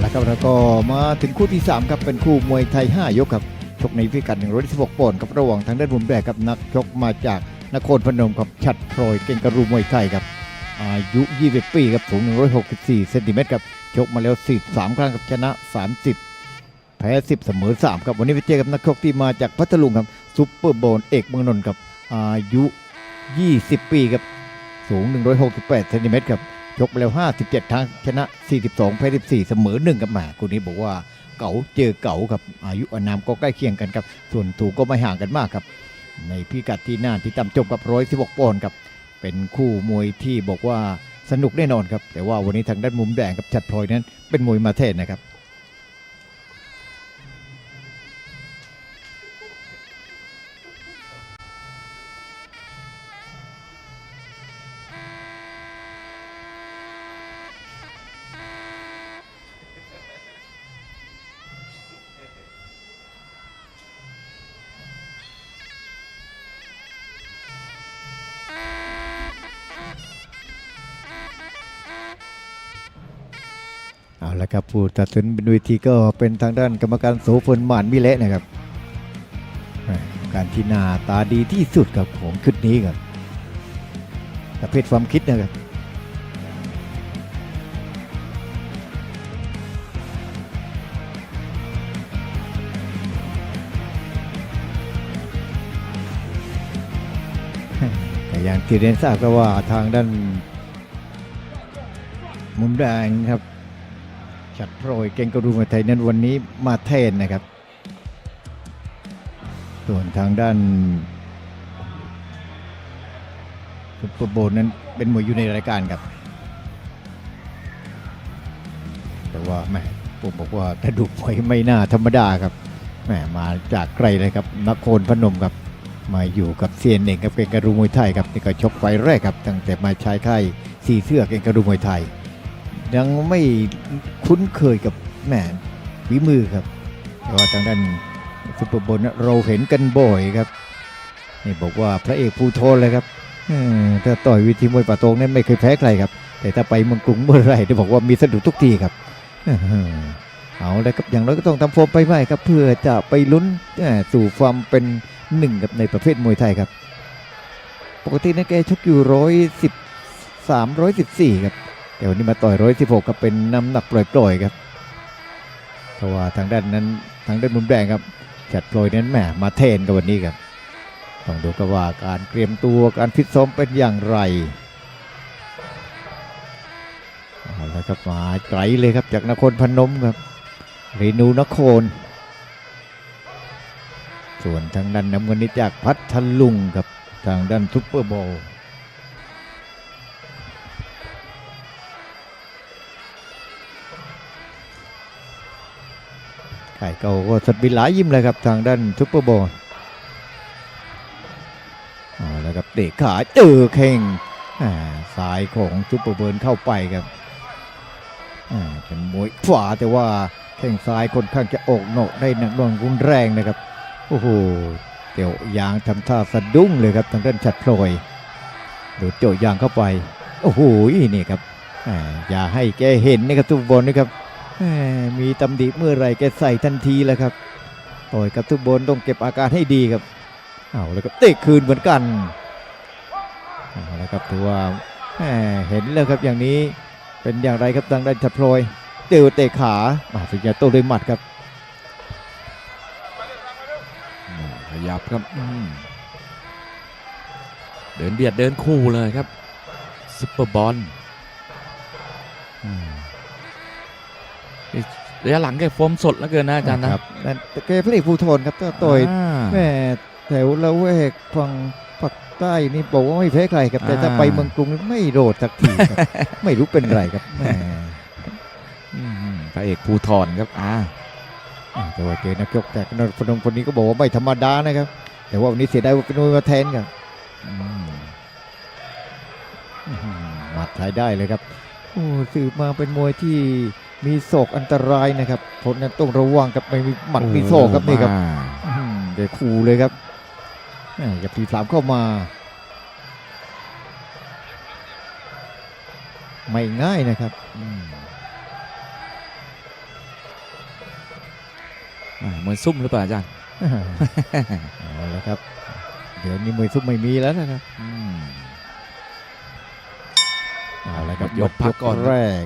แล้วครับแล้วก็มาถึงคู่ที่3ครับเป็นคู่มวยไทย 5 ยกครับชกในพิกัด116ปอนด์ครับระหว่างทางด้านมุมแดงครับนักชกมาจากนครพนมครับชัดพลอยเก่งกระรูมวยไทยครับอายุ20ปีครับสูง 164เซนติเมตรครับชกมาแล้ว43ครั้งครับชนะ 30 แพ้ 10 เสมอ 3 ครับวันนี้ไปเจอกับนักชกที่มาจากพัทลุงครับซุปเปอร์โบนเอกเมืองนนท์ครับอายุ 20 ปีครับสูง 168เซนติเมตรครับ ชกมาแล้ว 57ครั้งชนะ 42แพ้14 เสมอ1กับหมาคู่นี้บอกว่าเก๋าเจอเก๋าครับอายุอนามก็ใกล้เคียงกันครับ ส่วนถูกก็ไม่ห่างกันมากครับ ในพิกัดที่น่าที่ต่ำจบกับ116ปอนด์ครับเป็นคู่มวยที่บอกว่าสนุกแน่นอนครับ แต่ว่าวันนี้ทางด้านมุมแดงกับชัดพลอยนั้นเป็นมวยมาเทศนะครับ เอาละครับผู้ตัดสินบนเวทีก็เป็นทางด้านกรรมการโสพลหมานมิเละนะครับ การที่หน้าตาดีที่สุดกับของชุดนี้ครับประเภทความคิดนะครับแต่อย่างที่เรียนทราบก็ว่าทางด้านมุมแดงครับัดโปรยเก่งกระดูมวยไทยนั้นวันนี้มาเทนนะครับ ส่วนทางด้านซุปเปอร์โบนั้นเป็นมวยอยู่ในรายการครับ แต่ว่าแหมผมบอกว่ากระดูกมวยไม่น่าธรรมดาครับแหมมาจากไกลเลยครับนครพนมครับ มาอยู่กับเซียนเองครับเก่งกระดูมวยไทยครับนี่ก็ชกไฟแรกครับ ตั้งแต่มาชายค่ายสีเสื้อเก่งกระดูมวยไทย ยังไม่คุ้นเคยกับแหมฝีมือครับแต่ว่าทางด้านซุปเปอร์บนนะเราเห็นกันบ่อยครับนี่บอกว่าพระเอกภูโทนเลยครับถ้าต่อยวิธีมวยป่าตรงนั้นไม่เคยแพ้ใครครับ แต่ถ้าไปเมืองกรุงเมื่อไหร่ได้บอกว่ามีสะดุดทุกทีครับเอาลยครับอย่างน้อยก็ต้องทำโฟมไปใหม่ครับ เพื่อจะไปลุ้นสู่ความเป็นหนึ่งกับในประเภทมวยไทยครับ ปกตินะแกชกอยู่ร้อยสิบสามร้อยสิบสี่ครับ แต่วันนี้มาต่อยร้อยสิบหกครับเป็นน้ำหนักปล่อยๆครับเพราะว่าทางด้านนั้นทางด้านมุมแดงครับจัดโปรยนั้นแหมมาเทนกับวันนี้ครับต้องดูกันว่าการเตรียมตัวการฟิตซ้อมเป็นอย่างไรเอาละครับมาไกลเลยครับจากนครพนมครับเรนูนคร ส่วนทางด้านน้ำเงินนี่จากพัทลุงครับทางด้านซุปเปอร์โบว์ ไข่เก่าก็สดบินหลายยิ้มเลยครับทางด้านซุปเปอร์โบว์เอาแล้วครับเตะขาเจอเข่งอ่ายของซุปเปอร์เบิร์นเข้าไปครับเป็นมวยขวาแต่ว่าแข้งซ้ายค่อนข้างจะออกนอกได้หนักหน่วงรุนแรงนะครับโอ้โหเดี๋ยวยางทำท่าสะดุ้งเลยครับทางด้านชัดพลอยดูโจยางเข้าไปโอ้โหนี่ครับอย่าให้แกเห็นนะครับซุปเปอร์โบนนะครับ มีตำดิเมื่อไรแกใส่ทันทีแล้วครับต่อยกับทุกบนต้องเก็บอาการให้ดีครับเอาแล้วก็เตะคืนเหมือนกันเอาแล้วครับถือว่าเห็นแล้วครับอย่างนี้เป็นอย่างไรครับทางด้านชัพลอยเตะเตะขามาพยายาโต้ด้วยหมัดครับขยับครับเดินเบียดเดินคู่เลยครับซุปเปอร์บอล ระยะหลังแกโฟมสดแล้วเกินนะอาจารย์นะ ครับนั่นแกพระเอกภูทรครับก็ต่อยาแม่แถวละเวกฝั่งภาคใต้นี่บอกว่าไม่แพ้ใครครับแต่ถ้าอ่าไปเมืองกรุงนี่ไม่โดดสักทีครับ ไม่รู้เป็นไรครับแหมอืมพระเอกภูทรครับอ่าอ่าแต่ว่าเจอนักชกแต่นพนมคนนี้ก็บอกว่าไม่ธรรมดานะครับ แต่ว่าวันนี้เสียดายว่าเป็นมวยมาแทนครับอืมอื้อหือหมัดใช้ได้เลยครับโอ้สืบมาเป็นมวยที่ มีศอกอันตรายนะครับผลนั้นต้องระวังกับไม่มีหมัดมีศอกครับนี่ครับอ่าอื้อหือเดี๋ยวขู่เลยครับแหม่อย่าปีสามเข้ามา ไม่ง่ายนะครับอืมอ่าเหมือนซุ่มหรือเปล่าอาจารย์เอาละครับ เดี๋ยวนี้มวยซุปไม่มีแล้วนะครับอืมเอาละครับยกพักก่อนแรก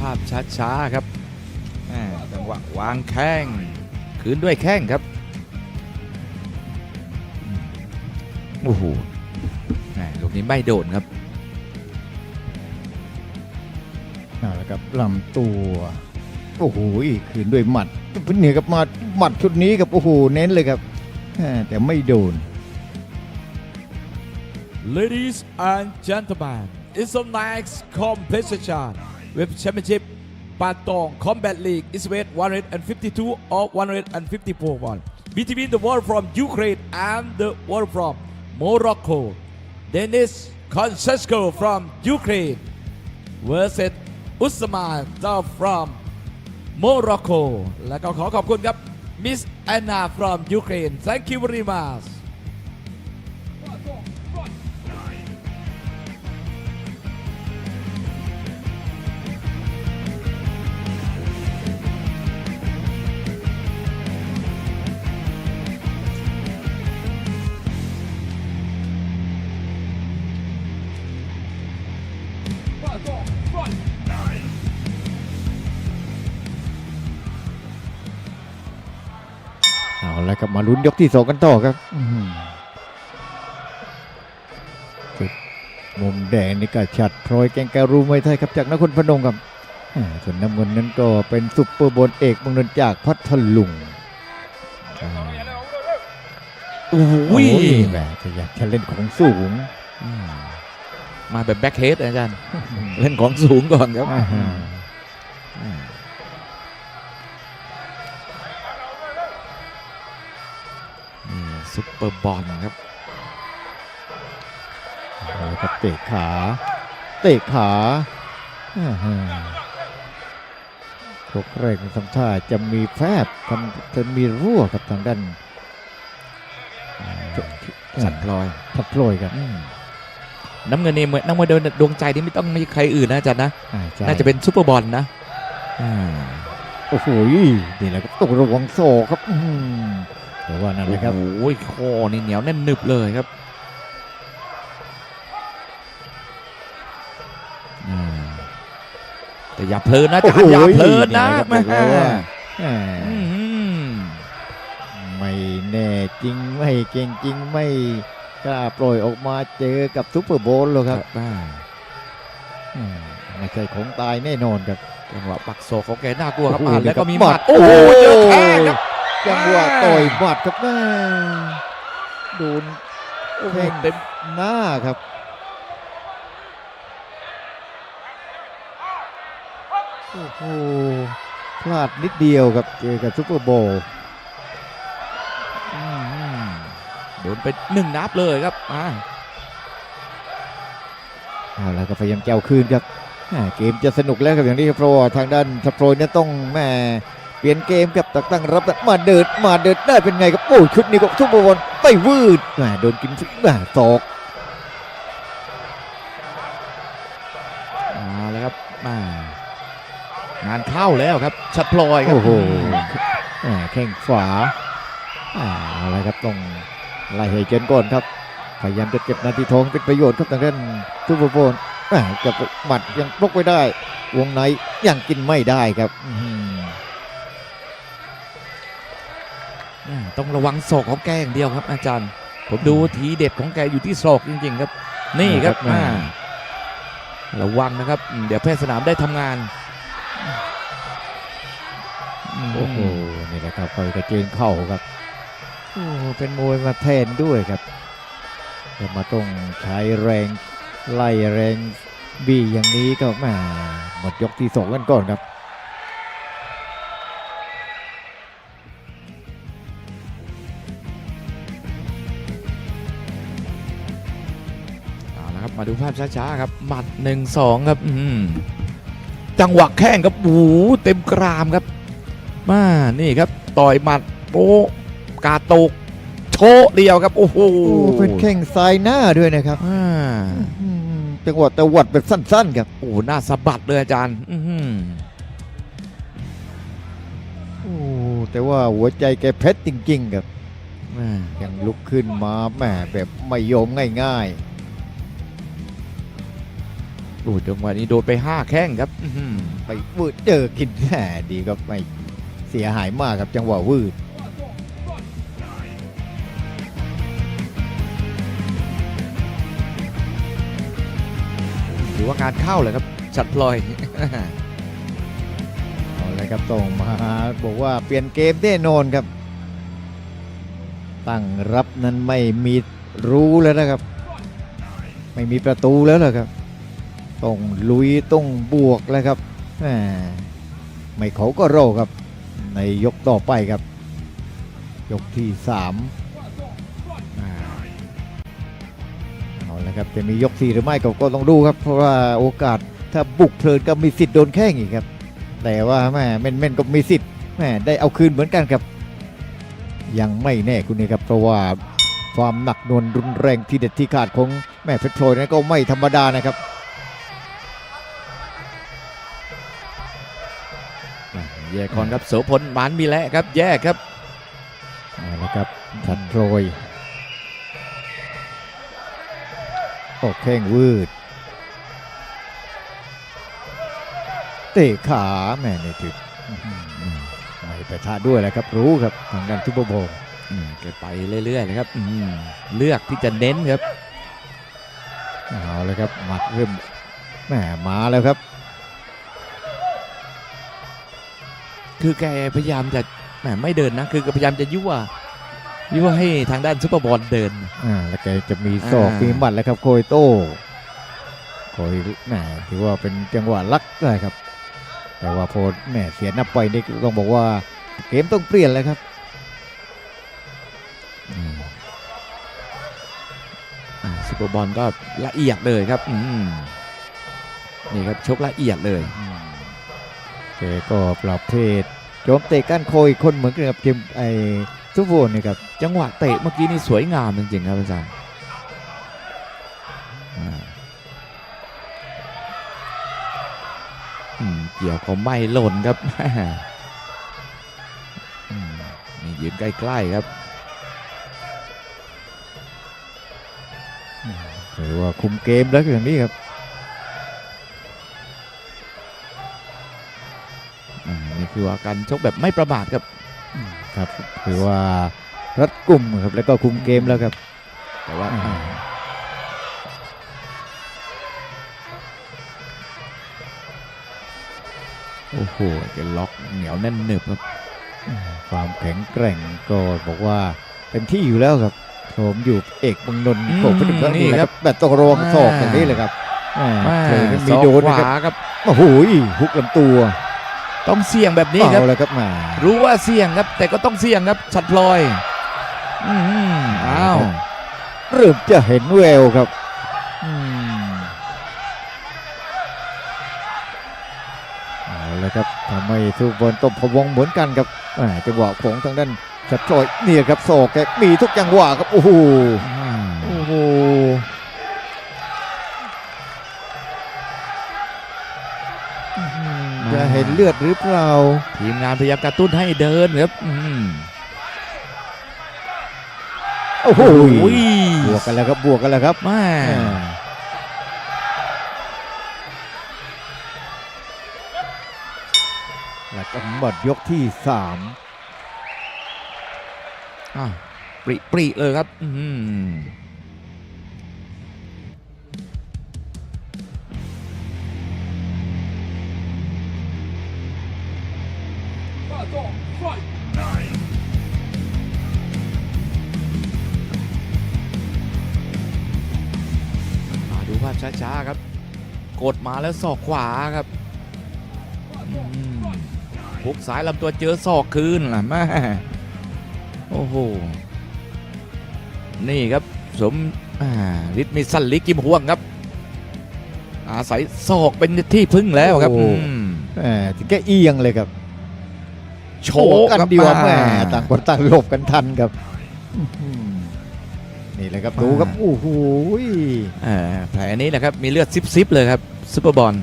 ภาพช้าๆครับแหม่จังหวะวางแข้งคืนด้วยแข้งครับอืมโอ้โหแหม่ลูกนี้ไม่โดนครับเอาละครับลำตัวโอ้โหคืนด้วยหมัดเนี่ยครับหมัดหมัดชุดนี้ครับโอ้โหเน้นเลยครับแหม่แต่ไม่โดน Ladies and gentlemen, it's the next competition with Championship Patong Combat League is weight 152 or 154 one between the war from Ukraine and the war from Morocco. Denis Konsesko from Ukraine versus Usman Dao from Morocco และก็ขอขอบคุณครับ Miss Anna from Ukraine Thank you very much ละครับมาลุ้นยกที่สองกันต่อครับอื้อหือจุดมุมแดงนี่ก็ชัดพลอยแกงการูมวยไทยครับจากนครพนมครับอ่าส่วนน้ำเงินนั้นก็เป็นซุปเปอร์โบนเอกเมืองนนท์จากพัทลุงอ่าโอ้โหโอ้ยแหมจะอยากจะเล่นของสูงอืมมาแบบแบ็คเฮดอาจารย์ เล่นของสูงก่อนครับ ซุปเปอร์บอลครับเอาละครับเตะขา เตะขาอ่าฮะชกแรกในทำท่าจะมีแฟบทำจะมีรั่วกับทางด้านอ่าสันพลอยทับพลอยครับอืมน้ำเงินนี่เหมือนน้ำเงินดวงใจนี่ไม่ต้องมีใครอื่นนะอาจารย์นะอ่าใช่น่าจะเป็นซุปเปอร์บอลนะอ่าโอ้โหนี่แหละครับต้องระวังโซครับ อื้อหือแต่ว่านั่นแหละครับโอ้โหคอนี่เหนียวแน่นหนึบเลยครับแต่อย่าเพลินนะจารย์อย่าเพลินนะแม่แม่ว่าแหมอืมไม่แน่จริงไม่เก่งจริงไม่กล้าปล่อยออกมาเจอกับซุปเปอร์โบลหรอกครับไม่ใช่ของตายแน่นอนครับจังหวะปักศอกของแกน่ากลัวครับอ่าแล้วก็มีหมัดดโอ้โหเจอแข้งครับ จังหวะต่อยหมัดครับแม่โดนโอ้โหแข้งเต็มหน้าครับโอ้โหพลาดนิดเดียวครับเจอกับซุปเปอร์โบว์อืมโดนไปหนึ่งนับเลยครับอ่าเอาละก็พยายามแก้วคืนครับแหม่เกมจะสนุกแล้วครับอย่างนี้ครับเพราะว่าทางด้านสโปรยเนี่ยต้องแหม่ เปลี่ยนเกมครับตักตั้งรับมาเดินมาเดินได้เป็นไงครับโอ้ยชุดนี้ก็ซุปเปอร์บอลไปวืดแหม่โดนกินฟรีแหม่ศอกเอาแล้วครับมางานเข้าแล้วครับ ชัดพลอยครับโอ้โหแหม่แข้งขวาอ่าเอาละครับต้องไล่ให้เจนก่อนครับพยายามจะเก็บนาทีทองเป็นประโยชน์ครับทางด้านซุปเปอร์บอลแหม่กับหมัดยังปลกไว้ได้ วงในยังกินไม่ได้ครับ ต้องระวังศอกของแกอย่างเดียวครับ อาจารย์ ผมดูทีเด็ดของแกอยู่ที่ศอกจริง ๆ ครับ นี่ครับครับอ่าระวังนะครับอืมเดี๋ยวแพทย์สนามได้ทำงานมโอ้โหนี่แหละครับคอยกระเจนเข่าครับโอ้โหเป็นมวยมาแทนด้วยครับจะมาต้องใช้แรงไล่แรงบี้อย่างนี้ก็แหมาหมดยกที่สองกันก่อนครับ ดูภาพช้าๆครับหมัดหนึ่งสองครับอื้อหือจังหวะแข้งครับโอ้โหเต็มกรามครับ มานี่ครับ ต่อยหมัดโป๊ะกาตุกชโชะเดียวครับ โอ้โหโอ้เป็นแข้งซ้ายหน้าด้วยนะครับอ่าอืมจังหวะตะวัดแบบสั้นๆครับโอ้โหหน้าสะบัดเลยอาจารย์อื้อหือโอ้แต่ว่าหัวใจแกเพชรจริง ๆ ครับแม่ยังลุกขึ้นมาแหมแบบไม่ยอมง่าย โอ้จังหวะนี้โดนไปห้าแข้งครับอื้อหือๆไปวืดเจอกินแหมดีครับไม่เสียหายมากครับจังหวะวืดถือว่างานเข้าเลยครับชัดพลอยเอาเลยครับต้องมาบอกว่าเปลี่ยนเกมแน่นอนครับ ตั้งรับนั้นไม่มีรู้แล้วนะครับ ไม่มีประตูแล้วนะครับ ต้องลุยต้องบวกแล้วครับแหมไม่เขาก็โรครับ ในยกต่อไปครับ ยกที่สามเอาละครับจะมียกสี่หรือไม่ก็ก็ต้องดูครับ เพราะว่าโอกาสถ้าบุกเพลินก็มีสิทธิ์โดนแข้งอีกครับ แต่ว่าแม่แม่นแม่นก็มีสิทธิ์แม่ได้เอาคืนเหมือนกันครับ ยังไม่แน่คุณนี่ครับเพราะว่าความหนักนวงรุนแรงที่เด็ดที่ขาดของแม่เพชรพลอยนั้นก็ไม่ธรรมดานะครับ แยกก่อนครับโสพลหมานมีแหละครับ แยกครับเอาละครับชัดโรยโอ้แข้งวืด เตะขาแม่นี่ถึกอื้อหือไม่ไปท่าด้วยแหละครับรู้ครับทางด้านซุปเปอร์โบว์อืมแกไปเรื่อยๆเลยครับอืมเลือกที่จะเน้นครับเอาเลยครับหมัดเริ่มแหมมาแล้วครับ คือแกพยายามจะแหมไม่เดินนะ คือแกพยายามจะยั่วยั่วให้ทางด้านซุปเปอร์บอลเดิน อ่าแล้วแกจะมีศอกอ่ามีมีหมัดแล้วครับโคยโต้โคยแหมถือว่าเป็นจังหวะลักได้ครับ แต่ว่าโพดแหมเสียนับไปนี่ต้องบอกว่าเกมต้องเปลี่ยนแล้วครับอืมอ่าซุปเปอร์บอลก็ละเอียดเลยครับ อืมนี่ครับชกละเอียดเลย แกก็ประเภทโจมเตะก้านโคยคนเหมือนกับเกมไอ้ซุปโวนี่ครับจังหวะเตะเมื่อกี้นี่สวยงามจริงๆครับอาจารย์เกี่ยวก็ไม่หล่นครับมนี่ยืนใกล้ๆครับถือว่าคุมเกมแล้วอย่างนี้ครับ อ่านี่คือว่าการชกแบบไม่ประมาทครับครับถือว่ารัดกลุ่มครับแล้วก็คุมเกมแล้วครับ แต่ว่าอ่าโอ้โหแกล็อกเหนียวแน่นหนึบครับ ความแข็งแกร่งก็บอกว่าเต็มที่อยู่แล้วครับผมอยู่เอกบังนนท์อืมโขกไปถึงครั้งนี้นี่นะคครัรับบแบบต้องระวังศอกอย่างนี้เลยครับแหม่แม่เคยมีศอกโดนขนะควารับครับโอ้โหฮุกลำตัว ต้องเสี่ยงแบบนี้ครับเอาแล้วครับแหมารู้ว่าเสี่ยงครับ แต่ก็ต้องเสี่ยงครับชัดพลอยอืมอ้าวเริ่มจะเห็นแววครับอืมเอาแล้วครับทำให้ทุกบอลตบพะวงเหมือนกันครับแหม่จังหวะของทางด้านชัดชอยเนี่ยครับศอกแกมีทุกจังหวะครับโอ้โหโอ้โห จะเห็นเลือดหรือเปล่า ทีมงานพยายามกระตุ้นให้เดินครับอืมโอ้โหโอ้ยบวกกันแล้วครับบวกกันแล้วครับแม่อ่าแล้วก็หมดยกที่สามอ้าวปริปริเลยครับ อื มมาดูภาพช้าๆครับ กดมาแล้วศอกขวาครับอืมพุกซ้ายลำตัวเจอศอกคืนล่ะแม่โอ้โห นี่ครับสมอ่าฤทธิ์มีสันลิกิมห่วงครับ อาศัยศอกเป็นที่พึ่งแล้วครับอืมแหมถึงแกเอียงเลยครับ โชโชว์กันครับดีกว่าแหม่อ่ต่างคนต่างหลบกันทันครับอื้อหือนี่แหละครับดูครับโอ้โหอ่าแผลนี้แหละครับมีเลือดซิบๆเลยครับซุปเปอร์บอล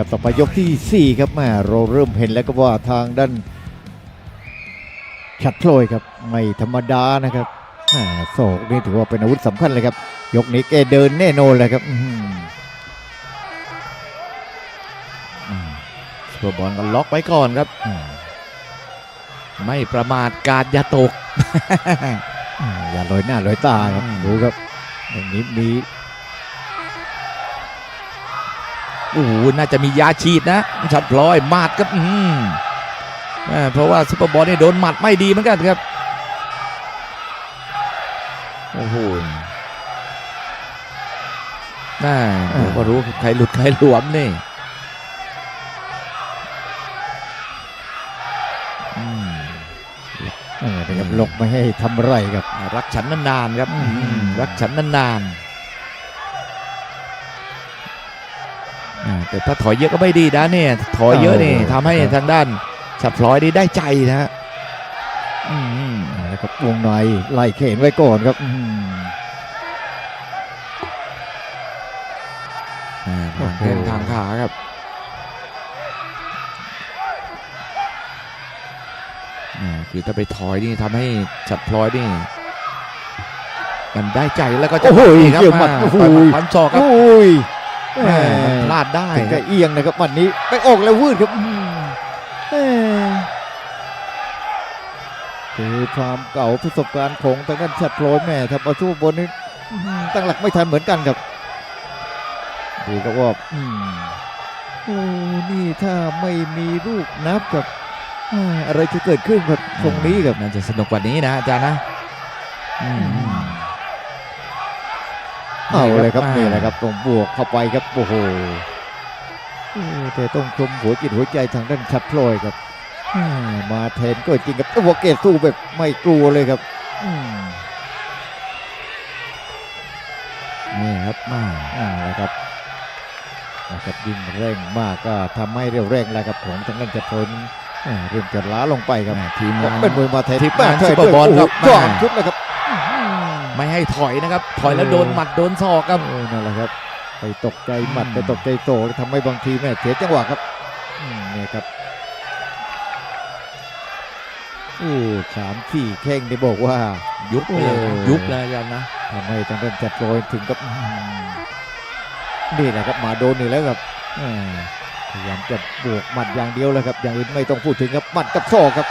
นะครับต่อไปยกที่ 4 ครับแม่เราเริ่มเห็นแล้วก็ว่าทางด้านชัดโพลยครับไม่ธรรมดานะครับแม่โศกนี่ถือว่าเป็นอาวุธสำคัญเลยครับ ยกนี้แกเดินแน่นอนเลยครับอื้อหือซุปเปอร์บอลก็ล็อกไว้ก่อนครับอ่าไม่ประมาทกาดอย่าตกอ่าอย่าลอยหน้าลอยตาครับอืมดูครับอย่างนี้มี โอ้โหน่าจะมียาฉีดนะชัดพลอยมาดครับอืมอ่าเพราะว่าซุปเปอร์บอลเนี่ยโดนหมัดไม่ดีเหมือนกันครับโอ้โหน่าเดี๋ยวก็รู้ใครหลุดใครหลวมนี่อืมเออนะครับหลบไม่ให้ทำไรครับ รักฉันนานๆครับอืมอืมรักฉันนานๆ แต่ถ้าถอยเยอะก็ไม่ดีนะเนี่ย ถอยเยอะนี่ทำให้ทางด้านฉับพลอยนี่ได้ใจนะฮะอืมนะครับวงในไล่เขนไว้ก่อนครับอื้อหืออ่าโอ้ทางโหแข้งทางขาครับอ่าคือถ้าไปถอยนี่ทำให้ฉับพลอยนี่มันได้ใจแล้วก็จะโอ้โหนี่ครับเกี่ยวหมัดอ่าโอ้โหต่อยหมัดฟันศอกครับโอ้ยแหม่มัน พลาดได้ถึงคกัรับบเอียงนะครับวันนี้ไปออกแล้ววืดครับอื้อแหม่คือความเก่าประสบการณ์ของทางด้านชัดโปรยแม่ทำเอาสู้บนนี้อื้อหือตั้งหลักไม่ทันเหมือนกันครับดูครับว่าอืมโอ้นี่ถ้าไม่มีลูกนับกับอ่าอะไรจะเกิดขึ้นกับตรงนี้ครับน่าจะสนุกกว่านี้นะอาจารย์นะอืม เอาเลยครับอ่านี่แหละครับตรงบวกเข้าไปครับโอ้โหโอ้แต่ต้องชมหัวจิตหัวใจทางด้านชัดพลอยครับอ่ามาแทนก็จริงครับแต่หัวเกตสู้แบบไม่กลัวเลยครับอืมนี่ครับมาอ่าแล้วครับนะครับยิ่งเร่งมากก็ทำให้เร็วแรงแล้วครับของทางด้านชัดพลอ่าเริ่มจะล้าลงไปครับทีมงานเป็นมวยมาแทนทีมงานใช่ซุปเปอร์บอลด้วยครับโโหสองมาชุดเลยครับอื้อหือ ไม่ให้ถอยนะครับ ถอยแล้วโดนหมัดโดนศอกครับเออนั่นแหละครับไปตกใจหมัดอืมไปตกใจโตทำให้บางทีแม่เสียจังหวะครับอืมเนี่ยครับโอ้สามสี่แข้งได้บอกว่า ยุบไปเลยนะโอ้ยุบเลยอาจารย์นะทำให้ทางด้านจัดโรยถึงกับอื้อหือนี่แหละครับมาโดนอีกแล้วครับอ่าพยายามจะบวกหมัดอย่างเดียวแล้วครับ อย่างอื่นไม่ต้องพูดถึงครับหมัดกับศอกครับ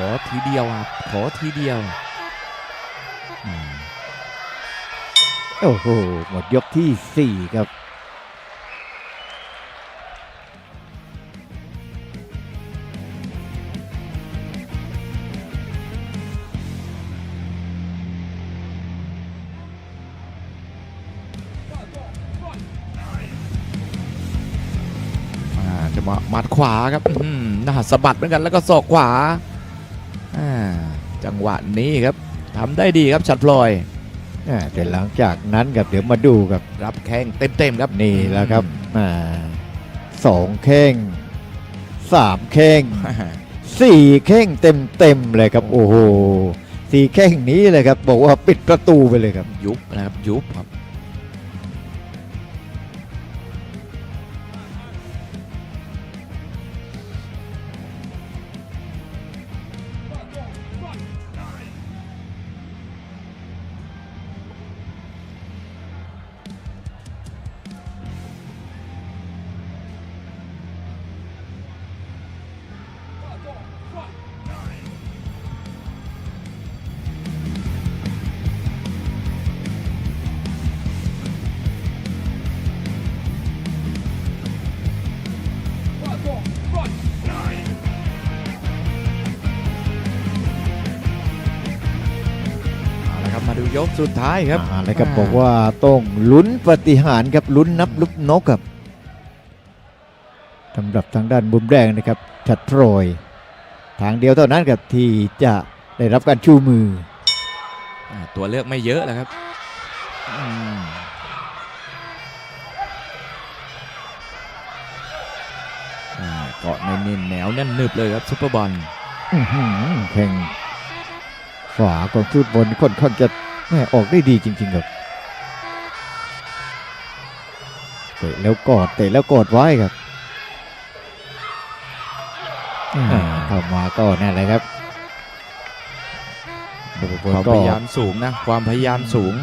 ขอทีเดียวอะขอทีเดียวอืมโอ้โหหมดยกที่สี่ครับอ่าจะมาหมัดขวาครับอืมหน้าสะบัดเหมือนกันแล้วก็ศอกขวาอ่า จังหวะนี้ครับทำได้ดีครับชัดพลอยอ่าแต่หลังจากนั้นครับเดี๋ยวมาดูครับรับแข้งเต็มๆครับนี่แหล้วครับอ่าสองแข้งสามแข้งอืมสี่แข้งเต็มเต็มๆเลยครับ โอ้โหสี่แข้งนี้เลยครับ บอกว่าปิดประตูไปเลยครับ ยุบนะครับยุบครับ ยกสุดท้ายครับอ่าแล้วก็บอกว่าต้องลุ้นปฏิหารย์ครับลุ้นนับลุบนกครับสำหรับทางด้านบุมแดงนะครับชัดโปรยทางเดียวเท่านั้นครับที่จะได้รับการชูมืออ่าตัวเลือกไม่เยอะแล้วครับอืมอ่าเกาะในนินแนวแน่นหนึบเลยครับซุปเปอร์บอล อื้อหือแข่งฝาของฟุตบอลค่อนข้างจะ แม่ออกได้ดีจริง ๆ ครับเตะแล้วกอดเตะแล้วกอดไว้ครับอ่าเข้ามาก็นั่นแหละครับบุบความก็พยายามสูงนะ ความพยายามสูง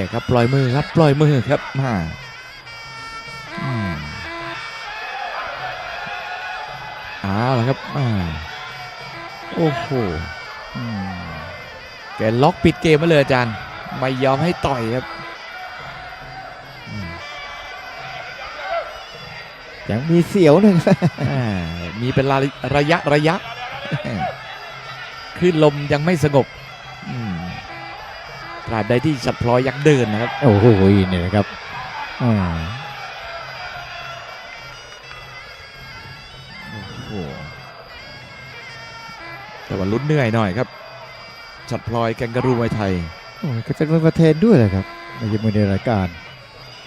เย่ครับปล่อยมือครับปล่อยมือครับมาอืมเอาละครับอ่าโอ้โหอืมแกล็อกปิดเกมมาเลยอาจารย์ ไม่ยอมให้ต่อยครับยังมีเสียวหนึ่งอ่ามีเป็นระระยะระยะคลื่นลมยังไม่สงบอืม ตราบใดที่ชัดพลอยยังเดินนะครับ โอ้โหนี่นะครับอ่าโอ้แต่ว่าลุ้นเหนื่อยหน่อยครับชัดพลอยแกงกะรูมวยไทยโอ้ยก็เป็นมวยประเทศด้วยแหละครับไม่ใช่มวยในรายการ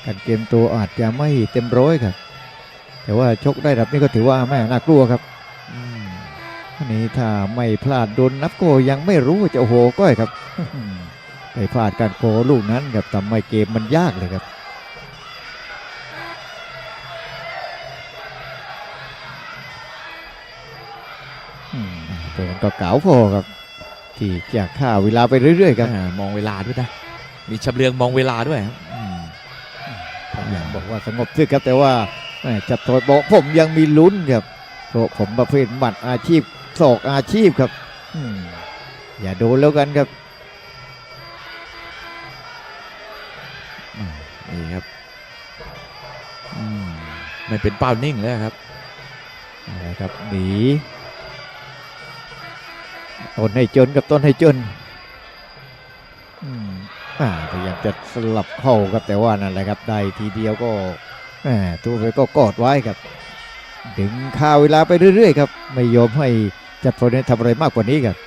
การเกมตัวอาจจะไม่เต็มร้อยครับ แต่ว่าชกได้รับนี่ก็ถือว่าแม่น่ากลัวครับอืมอันนี้ถ้าไม่พลาดโดนนับโกยังไม่รู้ว่าจะโอ้โหก้อยครับ ไปพลาดการโกลูกนั้นครับทำให้เกมมันยากเลยครับอืมตัวมันก็เก๋าพอครับ ที่จะฆ่าเวลาไปเรื่อยๆครับอ่ามองเวลาด้วยนะ มีชำเลืองมองเวลาด้วยครับอืมพยายามบอกว่าสงบสึกครับแต่ว่าแม่จัดถอยบอกผมยังมีลุ้นครับเพราะผมประเภทหมัดอาชีพศอกอาชีพครับอืมอย่าโดนแล้วกันครับ ไม่เป็นเป้านิ่งเลยครับอะครับหนีต้นให้จนกับต้นให้จนอ่าพยายามจะสลับเข้าครับแต่ว่านั่นแหละครับได้ทีเดียวก็ตัวไปก็กอดไว้ครับ ดึงข่าวเวลาไปเรื่อยๆครับ ไม่ยอมให้จัดโฟนทำอะไรมากกว่านี้ครับ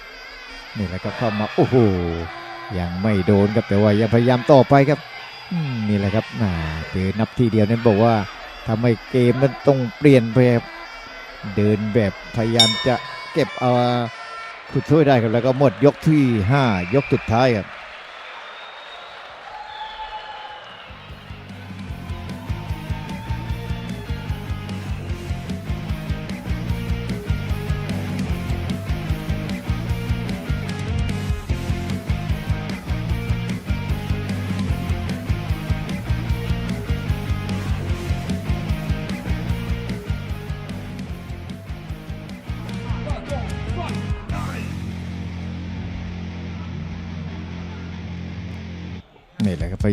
นี่แหละครับเข้ามาโอ้โหยังไม่โดนครับแต่ว่ายังพยายามต่อไปครับนี่แหละครับน่าเจอนับทีเดียวนั้นบอกว่า ทำให้เกมมันต้องเปลี่ยนแบบเดินแบบพยายามจะเก็บเอาคุณช่วยได้ครับแล้วก็หมดยกที่ 5 ยกสุดท้ายครับ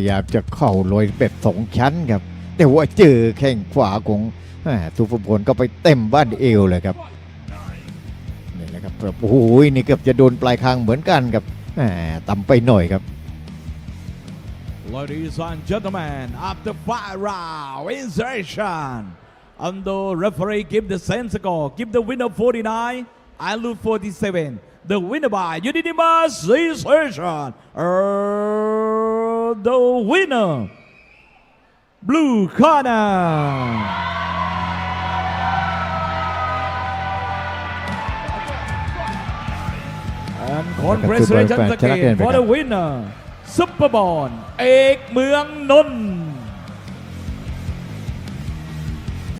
ยายามจะเข้าลอยแบบสองชั้นครับ แต่ว่าเจอแข้งขวาของสุภพลก็ไปเต็มบ้านเอวเลยครับนี่แหละครับโอ้โหนี่เกือบจะโดนปลายคางเหมือนกันครับต่ำไปหน่อยครับ Ladies and gentlemen, after five round insertion, and the referee give the same score, give the winner 49, I lose 47. The winner by unanimous insertion, uh, the winner, blue corner. And congratulations Super Fan ชนะเกม again ไป for ครั the บ winner Super b o l เอกเมืองนนท์